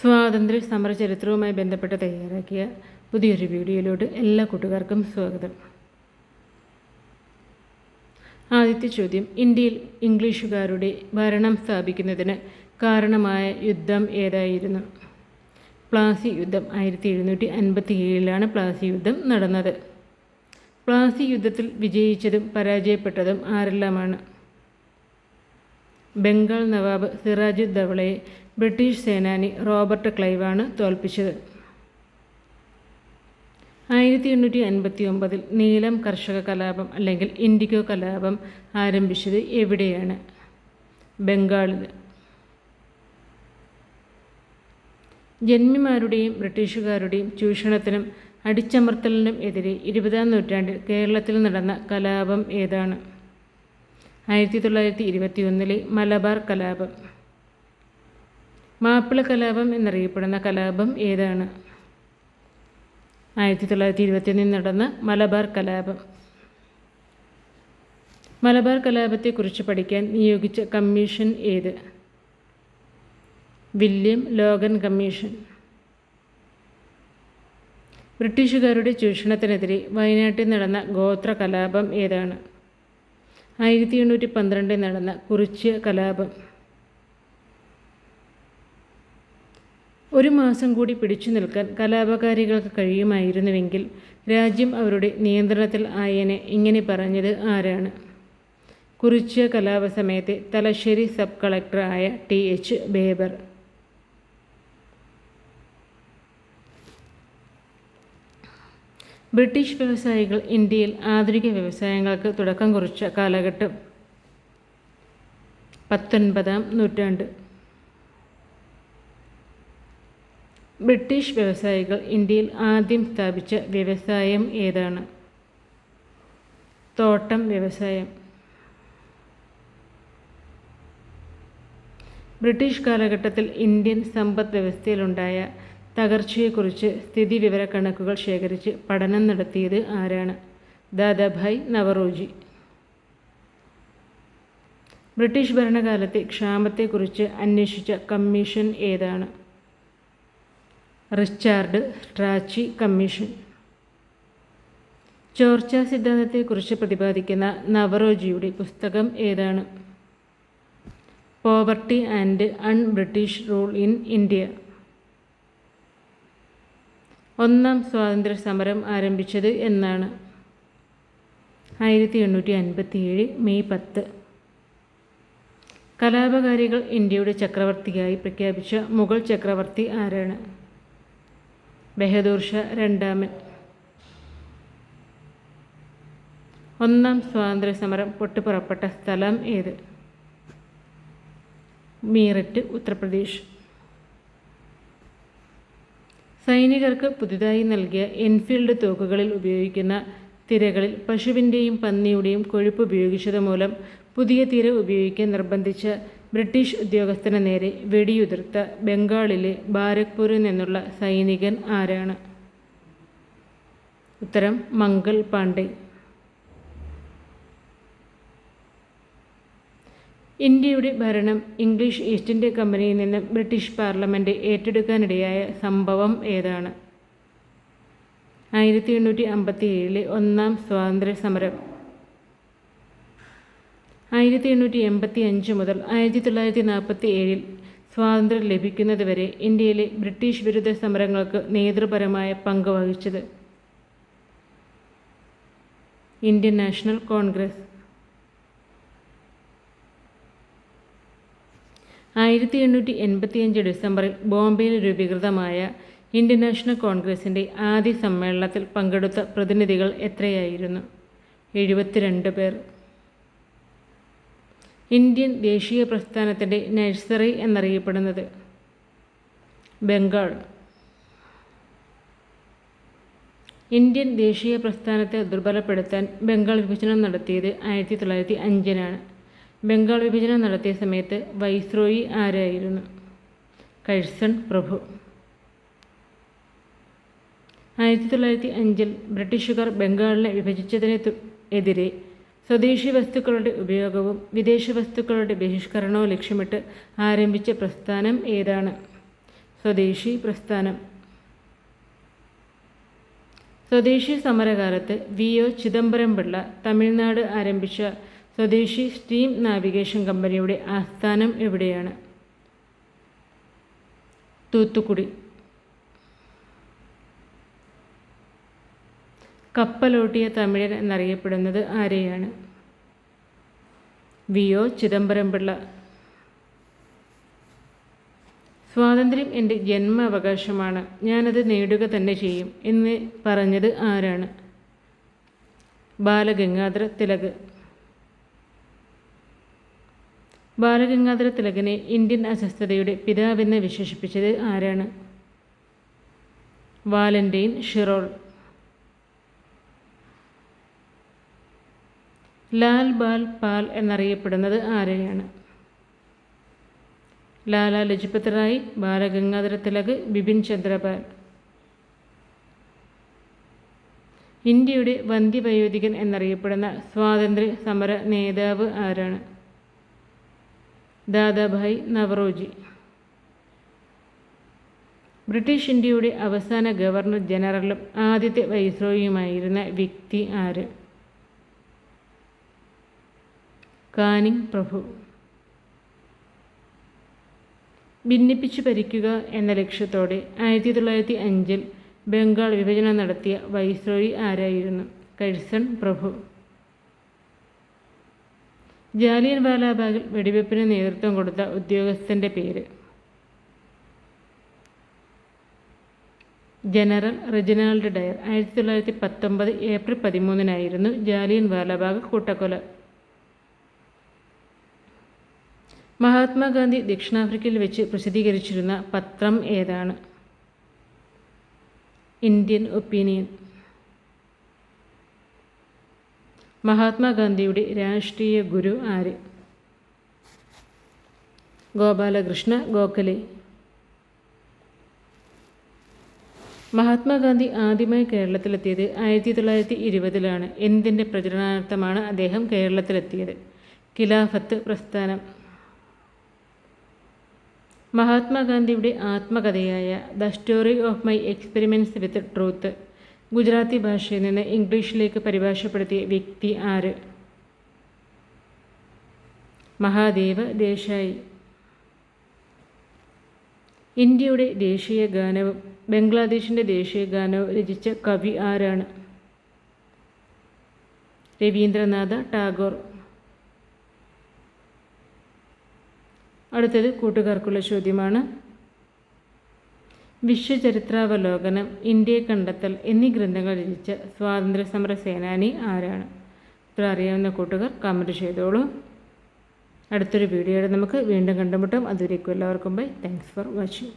സ്വാതന്ത്ര്യ സമര ചരിത്രവുമായി ബന്ധപ്പെട്ട് തയ്യാറാക്കിയ പുതിയൊരു വീഡിയോയിലോട്ട് എല്ലാ കൂട്ടുകാർക്കും സ്വാഗതം. ആദ്യത്തെ ചോദ്യം ഇന്ത്യയിൽ ഇംഗ്ലീഷുകാരുടെ ഭരണം സ്ഥാപിക്കുന്നതിന് കാരണമായ യുദ്ധം ഏതായിരുന്നു? പ്ലാസി യുദ്ധം ആയിരത്തി എഴുന്നൂറ്റി അൻപത്തി ഏഴിലാണ് പ്ലാസി യുദ്ധം നടന്നത്. പ്ലാസി യുദ്ധത്തിൽ വിജയിച്ചതും പരാജയപ്പെട്ടതും ആരെല്ലാമാണ്? ബംഗാൾ നവാബ് സിറാജുദ്ദൗളയെ ബ്രിട്ടീഷ് സേനാനി റോബർട്ട് ക്ലൈവാണ് തോൽപ്പിച്ചത്. ആയിരത്തി എണ്ണൂറ്റി അൻപത്തി ഒമ്പതിൽ നീലം കർഷക കലാപം അല്ലെങ്കിൽ ഇൻഡിഗോ കലാപം ആരംഭിച്ചത് എവിടെയാണ്? ബംഗാളിൽ ജന്മിമാരുടെയും ബ്രിട്ടീഷുകാരുടെയും ചൂഷണത്തിനും അടിച്ചമർത്തലിനും എതിരെ ഇരുപതാം നൂറ്റാണ്ടിൽ കേരളത്തിൽ നടന്ന കലാപം ഏതാണ്? ആയിരത്തി തൊള്ളായിരത്തി ഇരുപത്തി ഒന്നിലെ മലബാർ കലാപം. മാപ്പിള കലാപം എന്നറിയപ്പെടുന്ന കലാപം ഏതാണ്? ആയിരത്തി തൊള്ളായിരത്തി ഇരുപത്തിയൊന്നിൽ നടന്ന മലബാർ കലാപം. മലബാർ കലാപത്തെക്കുറിച്ച് പഠിക്കാൻ നിയോഗിച്ച കമ്മീഷൻ ഏത്? William Logan commission. ബ്രിട്ടീഷുകാരുടെ ചൂഷണത്തിനെതിരെ വയനാട്ടിൽ നടന്ന ഗോത്ര കലാപം ഏതാണ്? ആയിരത്തി എണ്ണൂറ്റി പന്ത്രണ്ടിൽ നടന്ന കുറിച്യ കലാപം. ഒരു മാസം കൂടി പിടിച്ചു നിൽക്കാൻ കലാപകാരികൾക്ക് കഴിയുമായിരുന്നുവെങ്കിൽ രാജ്യം അവരുടെ നിയന്ത്രണത്തിൽ ആയനെ ഇങ്ങനെ പറഞ്ഞത് ആരാണ്? കുറിച്യ കലാപ സമയത്തെ തലശ്ശേരി സബ് കളക്ടറായ ടി എച്ച് ബേബർ. ബ്രിട്ടീഷ് വ്യവസായികൾ ഇന്ത്യയിൽ ആധുനിക വ്യവസായങ്ങൾക്ക് തുടക്കം കുറിച്ച കാലഘട്ടം പത്തൊൻപതാം നൂറ്റാണ്ട്. ബ്രിട്ടീഷ് വ്യവസായികൾ ഇന്ത്യയിൽ ആദ്യം സ്ഥാപിച്ച വ്യവസായം ഏതാണ്? തോട്ടം വ്യവസായം. ബ്രിട്ടീഷ് കാലഘട്ടത്തിൽ ഇന്ത്യൻ സമ്പദ് വ്യവസ്ഥയിലുണ്ടായ തകർച്ചയെക്കുറിച്ച് സ്ഥിതി വിവരക്കണക്കുകൾ ശേഖരിച്ച് പഠനം നടത്തിയത് ആരാണ്? ദാദാഭായ് നവറോജി. ബ്രിട്ടീഷ് ഭരണകാലത്തെ ക്ഷാമത്തെക്കുറിച്ച് അന്വേഷിച്ച കമ്മീഷൻ ഏതാണ്? Richard Strachey commission. ചോർച്ച സിദ്ധാന്തത്തെക്കുറിച്ച് പ്രതിപാദിക്കുന്ന നവറോജിയുടെ പുസ്തകം ഏതാണ്? Poverty and un British rule in India ഒന്നാം സ്വാതന്ത്ര്യ സമരം ആരംഭിച്ചത് എന്നാണ്. ആയിരത്തി എണ്ണൂറ്റി അൻപത്തി ഏഴ് മെയ് പത്ത്. കലാപകാരികൾ ഇന്ത്യയുടെ ചക്രവർത്തിയായി പ്രഖ്യാപിച്ച മുഗൾ ചക്രവർത്തി ആരാണ്? ബഹദൂർ ഷാ രണ്ടാമൻ. ഒന്നാം സ്വാതന്ത്ര്യ സമരം പൊട്ടിപ്പുറപ്പെട്ട സ്ഥലം ഏത്? മീററ്റ് ഉത്തർപ്രദേശ്. സൈനികർക്ക് പുതുതായി നൽകിയ എൻഫീൽഡ് തോക്കുകളിൽ ഉപയോഗിക്കുന്ന തിരകളിൽ പശുവിന്റെയും പന്നിയുടെയും കൊഴുപ്പ് ഉപയോഗിച്ചത് മൂലം പുതിയ തിര ഉപയോഗിക്കാൻ നിർബന്ധിച്ച ബ്രിട്ടീഷ് ഉദ്യോഗസ്ഥന് നേരെ വെടിയുതിർത്ത ബംഗാളിലെ ബാരക്പൂരിൽ നിന്നുള്ള സൈനികൻ ആരാണ്? ഉത്തരം മംഗൾ പാണ്ഡെ. ഇന്ത്യയുടെ ഭരണം ഇംഗ്ലീഷ് ഈസ്റ്റ് ഇന്ത്യ കമ്പനിയിൽ നിന്ന് ബ്രിട്ടീഷ് പാർലമെന്റ് ഏറ്റെടുക്കാനിടയായ സംഭവം ഏതാണ്? ആയിരത്തി എണ്ണൂറ്റി അമ്പത്തി ഏഴിലെ ഒന്നാം സ്വാതന്ത്ര്യ സമരം ആയിരത്തി എണ്ണൂറ്റി എൺപത്തി അഞ്ച് മുതൽ ആയിരത്തി തൊള്ളായിരത്തി നാൽപ്പത്തി ഏഴിൽ സ്വാതന്ത്ര്യം ലഭിക്കുന്നതുവരെ ഇന്ത്യയിലെ ബ്രിട്ടീഷ് വിരുദ്ധ സമരങ്ങൾക്ക് നേതൃപരമായ പങ്ക് വഹിച്ചത് ഇന്ത്യൻ നാഷണൽ കോൺഗ്രസ്. ആയിരത്തി എണ്ണൂറ്റി എൺപത്തിയഞ്ച് ഡിസംബറിൽ ബോംബെയിൽ രൂപീകൃതമായ ഇന്ത്യൻ നാഷണൽ കോൺഗ്രസിന്റെ ആദ്യ സമ്മേളനത്തിൽ പങ്കെടുത്ത പ്രതിനിധികൾ എത്രയായിരുന്നു? എഴുപത്തിരണ്ട് പേർ. ഇന്ത്യൻ ദേശീയ പ്രസ്ഥാനത്തിന്റെ നഴ്സറി എന്നറിയപ്പെടുന്നത് ബംഗാൾ. ഇന്ത്യൻ ദേശീയ പ്രസ്ഥാനത്തെ ദുർബലപ്പെടുത്താൻ ബംഗാൾ വിഭജനം നടത്തിയത് ആയിരത്തി തൊള്ളായിരത്തി അഞ്ചിനാണ് ബംഗാൾ വിഭജനം നടത്തിയ സമയത്ത് വൈസ്രോയി ആരായിരുന്നു? കഴ്സൺ പ്രഭു. ആയിരത്തി തൊള്ളായിരത്തി അഞ്ചിൽ ബ്രിട്ടീഷുകാർ ബംഗാളിനെ വിഭജിച്ചതിനെ എതിരെ സ്വദേശി വസ്തുക്കളുടെ ഉപയോഗവും വിദേശ വസ്തുക്കളുടെ ബഹിഷ്കരണവും ലക്ഷ്യമിട്ട് ആരംഭിച്ച പ്രസ്ഥാനം ഏതാണ്? സ്വദേശി പ്രസ്ഥാനം. സ്വദേശി സമരകാലത്ത് വി. ഒ. ചിദംബരം പിള്ള തമിഴ്നാട് ആരംഭിച്ച സ്വദേശി സ്റ്റീം നാവിഗേഷൻ കമ്പനിയുടെ ആസ്ഥാനം എവിടെയാണ്? തൂത്തുക്കുടി. കപ്പലോട്ടിയ തമിഴൻ എന്നറിയപ്പെടുന്നത് ആരെയാണ്? വി. ഒ. ചിദംബരംപിള്ള. സ്വാതന്ത്ര്യം എന്റെ ജന്മ അവകാശമാണ് ഞാനത് നേടുക തന്നെ ചെയ്യും. എന്ന് പറഞ്ഞത് ആരാണ്? ബാലഗംഗാധര തിലക്. ബാലഗംഗാധര തിലകനെ ഇന്ത്യൻ അസ്വസ്ഥതയുടെ പിതാവെന്ന് വിശേഷിപ്പിച്ചത് ആരാണ്? Valentine Chirol. ലാൽ ബാൽ പാൽ എന്നറിയപ്പെടുന്നത് ആരെയാണ്? ലാല ലജ്പത് റായ് ബാലഗംഗാധര തിലക് ബിപിൻ ചന്ദ്രപാൽ. ഇന്ത്യയുടെ വന്ധ്യവയോധികൻ എന്നറിയപ്പെടുന്ന സ്വാതന്ത്ര്യ സമര നേതാവ് ആരാണ്? ദാദാഭായ് നവറോജി. ബ്രിട്ടീഷ് ഇന്ത്യയുടെ അവസാന ഗവർണർ ജനറലും ആദ്യത്തെ വൈസ്രോയിയുമായിരുന്ന വ്യക്തി ആര്? കാനിങ് പ്രഭു. ഭിന്നിപ്പിച്ചു ഭരിക്കുക എന്ന ലക്ഷ്യത്തോടെ ആയിരത്തി തൊള്ളായിരത്തി അഞ്ചിൽ ബംഗാൾ വിഭജനം നടത്തിയ വൈസ്രോയി ആരായിരുന്നു? കഴ്സൺ പ്രഭു. ജാലിയൻ വാലാബാഗിൽ വെടിവെപ്പിന് നേതൃത്വം കൊടുത്ത ഉദ്യോഗസ്ഥന്റെ പേര്. ജനറൽ റെജിനാൾഡ് ഡയർ ആയിരത്തി തൊള്ളായിരത്തി പത്തൊമ്പത് ഏപ്രിൽ പതിമൂന്നിനായിരുന്നു ജാലിയൻ വാലാബാഗ് കൂട്ടക്കൊല. മഹാത്മാഗാന്ധി ദക്ഷിണാഫ്രിക്കയിൽ വെച്ച് പ്രസിദ്ധീകരിച്ചിരുന്ന പത്രം ഏതാണ്? ഇന്ത്യൻ ഒപ്പീനിയൻ മഹാത്മാഗാന്ധിയുടെ രാഷ്ട്രീയ ഗുരു ആര്? ഗോപാലകൃഷ്ണ ഗോഖലെ. മഹാത്മാഗാന്ധി ആദ്യമായി കേരളത്തിലെത്തിയത് ആയിരത്തി തൊള്ളായിരത്തി ഇരുപതിലാണ് എന്തിന്റെ പ്രചരണാർത്ഥമാണ് അദ്ദേഹം കേരളത്തിലെത്തിയത്? ഖിലാഫത്ത് പ്രസ്ഥാനം. മഹാത്മാഗാന്ധിയുടെ ആത്മകഥയായ the story of my experiments with truth. Gujarati ഭാഷയിൽ നിന്ന് ഇംഗ്ലീഷിലേക്ക് പരിഭാഷപ്പെടുത്തിയ വ്യക്തി ആര്? മഹാദേവ ദേശായി. ഇന്ത്യയുടെ ദേശീയ ഗാനവും ബംഗ്ലാദേശിന്റെ ദേശീയ ഗാനവും രചിച്ച കവി ആരാണ്? രവീന്ദ്രനാഥ ടാഗോർ. അടുത്തത് കൂട്ടുകാർക്കുള്ള ചോദ്യമാണ്. വിശ്വചരിത്രാവലോകനം ഇന്ത്യയെ കണ്ടെത്തൽ എന്നീ ഗ്രന്ഥങ്ങൾ രചിച്ച സ്വാതന്ത്ര്യ സമര സേനാനി ആരാണ്? ഇത്ര അറിയാവുന്ന കൂട്ടുകാർ കമന്റ് ചെയ്തോളൂ. അടുത്തൊരു വീഡിയോയുടെ നമുക്ക് വീണ്ടും കണ്ടുമുട്ടാം. അതുവരേക്കും എല്ലാവർക്കും ബൈ താങ്ക്സ് ഫോർ വാച്ചിങ്